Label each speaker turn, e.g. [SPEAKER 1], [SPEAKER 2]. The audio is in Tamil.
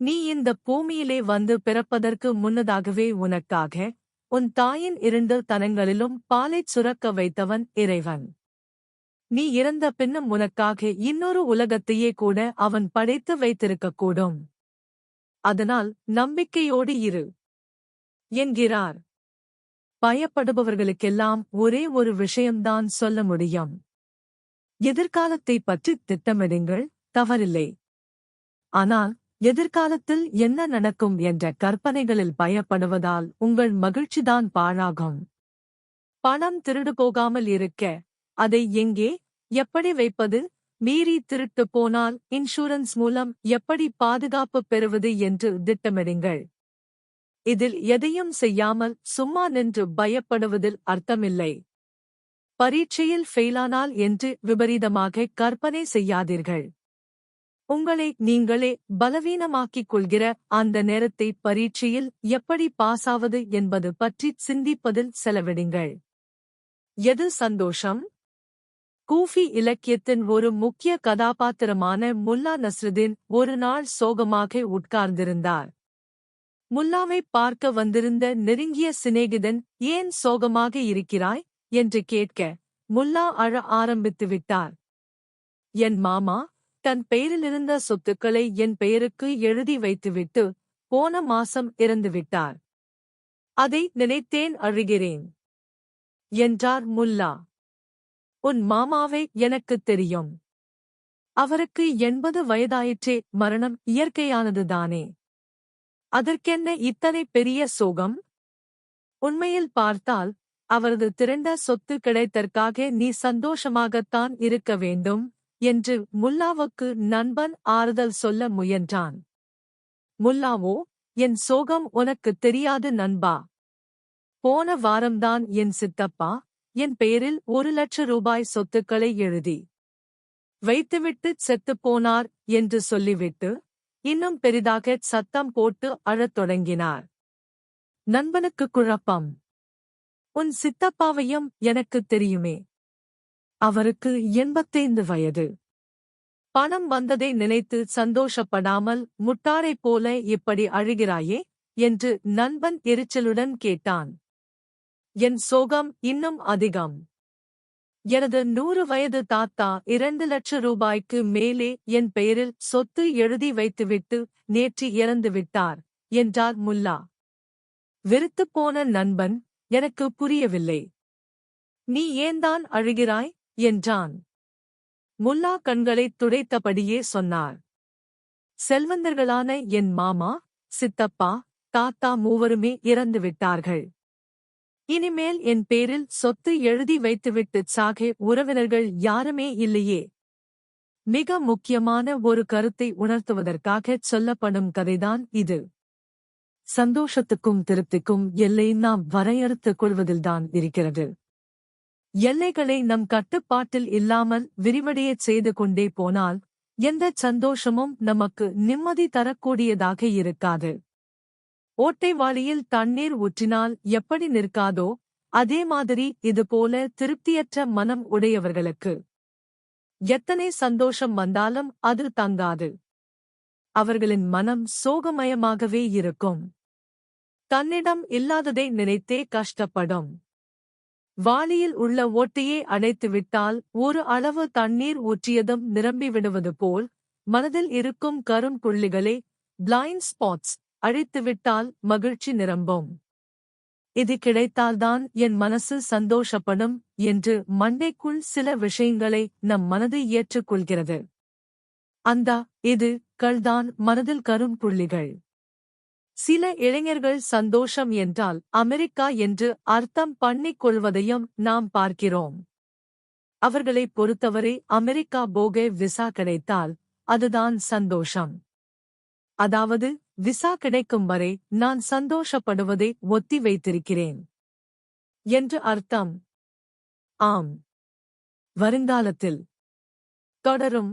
[SPEAKER 1] நீ இந்த பூமியிலே வந்து பிறப்பதற்கு முன்னதாகவே உனக்காக உன் தாயின் இரண்டு தனங்களிலும் பாலைச் சுரக்க வைத்தவன் இறைவன். நீ இறந்த பின்னும் உனக்காக இன்னொரு உலகத்தையே கூட அவன் படைத்து வைத்திருக்கக்கூடும். அதனால் நம்பிக்கையோடு இரு. என்கிறார். பயப்படுபவர்களுக்கெல்லாம் ஒரே ஒரு விஷயம்தான் சொல்ல முடியும். எதிர்காலத்தை பற்றி திட்டமிடுங்கள் தவறில்லை. ஆனால் எதிர்காலத்தில் என்ன நடக்கும் என்ற கற்பனைகளில் பயப்படுவதால் உங்கள் மகிழ்ச்சிதான் பாழாகும். பணம் திருடு போகாமல் இருக்க அதை எங்கே எப்படி வைப்பது மீறி திருட்டு போனால் இன்சூரன்ஸ் மூலம் எப்படி பாதுகாப்பு பெறுவது என்று திட்டமிடுங்கள். இதில் எதையும் செய்யாமல் சும்மா நின்று பயப்படுவதில் அர்த்தமில்லை. பரீட்சையில் ஃபெயிலானால் என்று விபரீதமாக கற்பனை செய்யாதீர்கள். உங்களை நீங்களே பலவீனமாக்கிக் கொள்கிற அந்த நேரத்தை பரீட்சையில் எப்படி பாஸாவது என்பது பற்றி சிந்திப்பதில் செலவிடுங்கள். எது சந்தோஷம்? கூஃபி இலக்கியத்தின் ஒரு முக்கிய கதாபாத்திரமான முல்லா நஸ்ருதீன் ஒரு நாள் சோகமாக உட்கார்ந்திருந்தார். முல்லாவை பார்க்க வந்திருந்த நெருங்கிய சிநேகிதன் ஏன் சோகமாக இருக்கிறாய்? என்று கேட்க முல்லா அழ ஆரம்பித்து விட்டார் என் மாமா தன் பெயரிலிருந்த சொத்துக்களை என் பெயருக்கு எழுதி வைத்துவிட்டு போன மாசம் இறந்துவிட்டார். அதை நினைத்தேன் அழுகிறேன். என்றார் முல்லா. உன் மாமாவை எனக்குத் தெரியும். அவருக்கு எண்பது வயதாயிற்றே மரணம் இயற்கையானதுதானே. அதற்கென்ன இத்தனை பெரிய சோகம்? உண்மையில் பார்த்தால் அவரது திரண்ட சொத்து கிடைத்தற்காக நீ சந்தோஷமாகத்தான் இருக்க வேண்டும். என்று முல்லாவுக்கு நண்பன் ஆறுதல் சொல்ல முயன்றான். முல்லாவோ என் சோகம் உனக்குத் தெரியாது நண்பா. போன வாரம்தான் என் சித்தப்பா என் பெயரில் ஒரு லட்ச ரூபாய் சொத்துக்களை எழுதி. வைத்துவிட்டு செத்துப் போனார் என்று சொல்லிவிட்டு இன்னும் பெரிதாக சத்தம் போட்டு அழத் தொடங்கினார். நண்பனுக்கு குழப்பம். உன் சித்தப்பாவையும் எனக்குத் தெரியுமே. அவருக்கு எண்பத்தைந்து வயது. பணம் வந்ததை நினைத்து சந்தோஷப்படாமல் முட்டாரைப் போல இப்படி அழுகிறாயே? என்று நண்பன் எரிச்சலுடன் கேட்டான். என் சோகம் இன்னும் அதிகம். எனது நூறு வயது தாத்தா இரண்டு லட்ச ரூபாய்க்கு மேலே என் பெயரில் சொத்து எழுதி வைத்துவிட்டு நேற்று இறந்து விட்டார் என்றார் முல்லா. வெறுத்துப்போன நண்பன் எனக்கு புரியவில்லை. நீ ஏன்தான் அழுகிறாய்? என்றான். முல்லா கண்களைத் துடைத்தபடியே சொன்னார். செல்வந்தர்களான என் மாமா சித்தப்பா தாத்தா மூவருமே இறந்து விட்டார்கள். இனிமேல் என் பேரில் சொத்து எழுதி வைத்துவிட்டு சாகே உறவினர்கள் யாருமே இல்லையே. மிக முக்கியமான ஒரு கருத்தை உணர்த்துவதற்காகச் சொல்லப்படும் கதைதான் இது. சந்தோஷத்துக்கும் திருப்திக்கும் எல்லை நாம் வரையறுத்துக் கொள்வதில்தான் இருக்கிறது. எல்லைகளை நம் கட்டுப்பாட்டில் இல்லாமல் விரிவடையச் செய்து கொண்டே போனால் எந்த சந்தோஷமும் நமக்கு நிம்மதி தரக்கூடியதாக இருக்காது. ஓட்டை வாளியில் தண்ணீர் ஊற்றினால் எப்படி நிற்காதோ அதே மாதிரி இதுபோல திருப்தியற்ற மனம் உடையவர்களுக்கு. எத்தனை சந்தோஷம் வந்தாலும் அது தங்காது. அவர்களின் மனம் சோகமயமாகவே இருக்கும். தன்னிடம் இல்லாததை நினைத்தே கஷ்டப்படும். வாளியில் உள்ள ஓட்டையே அடைத்துவிட்டால் ஒரு அளவு தண்ணீர் ஊற்றியதும் நிரம்பிவிடுவது போல் மனதில் இருக்கும் கரும் புள்ளிகளே பிளைண்ட் ஸ்பாட்ஸ் அழித்துவிட்டால் மகிழ்ச்சி நிரம்பும். இது கிடைத்தால்தான் என் மனசு சந்தோஷப்படும் என்று மண்டைக்குள் சில விஷயங்களை நம் மனதை ஏற்றுக்கொள்கிறது. அந்த இது கள்தான் மனதில் கரும் புள்ளிகள். சில இளைஞர்கள் சந்தோஷம் என்றால் அமெரிக்கா என்று அர்த்தம் பண்ணிக் கொள்வதையும் நாம் பார்க்கிறோம். அவர்களைப் பொறுத்தவரை அமெரிக்கா போக விசா கிடைத்தால் அதுதான் சந்தோஷம். அதாவது விசா கிடைக்கும் வரை நான் சந்தோஷப்படுவதை ஒத்தி வைத்திருக்கிறேன். என்று அர்த்தம். ஆம். வருங்காலத்தில். தொடரும்.